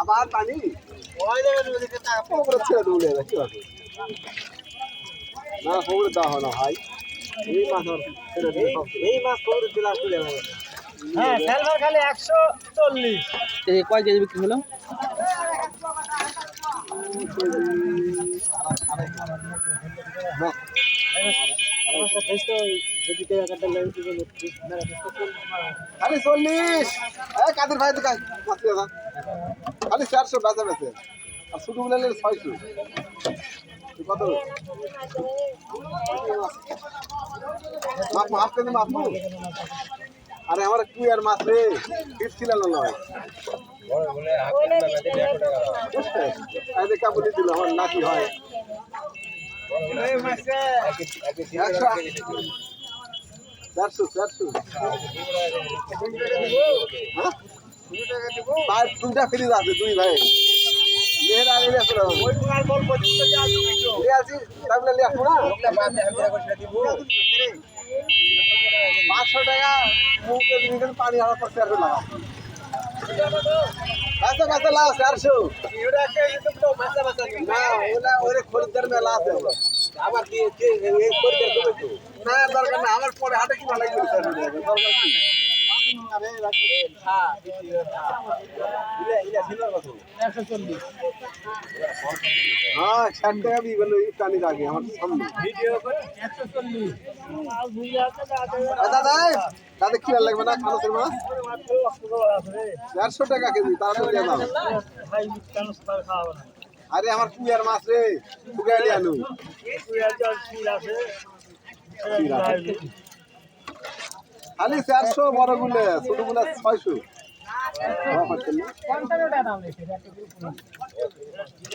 আবার পানি ছেড়ে দৌড়ে কি আছে না পুকুরে দেওয়া হয় না ভাই এই মাছ এই মাছ পুকুরে দিলে যাবে হ্যাঁ সেলভার খালি একশো চল্লিশ কয় কেজি বিক্রি হলো না যদি কেউ একটা লেগে খালি চল্লিশ। কাদের ভাই তো খালি চারশো বেচা বেচে আরগুলো নিলে ছয়শো। কত মাপ হাফ কেজি মাপ? আরে আমার কি আর মাছ রে। ফিট ছিল না নয় আরে বলে দিল আমার নাকি হয়। চারশো চারশো ভাই দুইটা ফ্রিজ আছে দুই ভাই মেয়ের আগে গেছিল লিয়ে আছি তাহলে লিয়ে আসব না चार টাকা মুখে के পানি तुम तो লাও চারশো না ওলা ওরে খরিদ্দার মেলা আছে ওগুলো। আবার দিয়ে দিয়ে এই করে তুমি তো না দরকার না আমার পরে হাতে কি ভালো লাগবে দরকার কি? হ্যাঁ ইলা ইলা সিলভার কত একশো চল্লিশ। হ্যাঁ ষাট টাকা আগে আমার সামনে দাদা দাদা কি আর লাগবে না খানোসের মাছ চারশো টাকা কেজি তাড়াতাড়ি দিয়ে দাও আরে আমার কুইয়ার মাছ রে শুকাইলে আলু খালি চারশো বড় গুলে ছোট গুলে ছয়শো?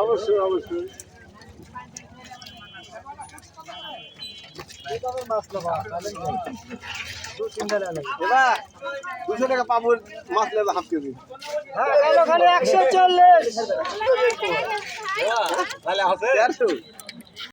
অবশ্যই অবশ্যই নেবা নেবে দুশো টাকা পাবো মাছ লেদা হাফ কেজি। খালি একশো চল্লিশ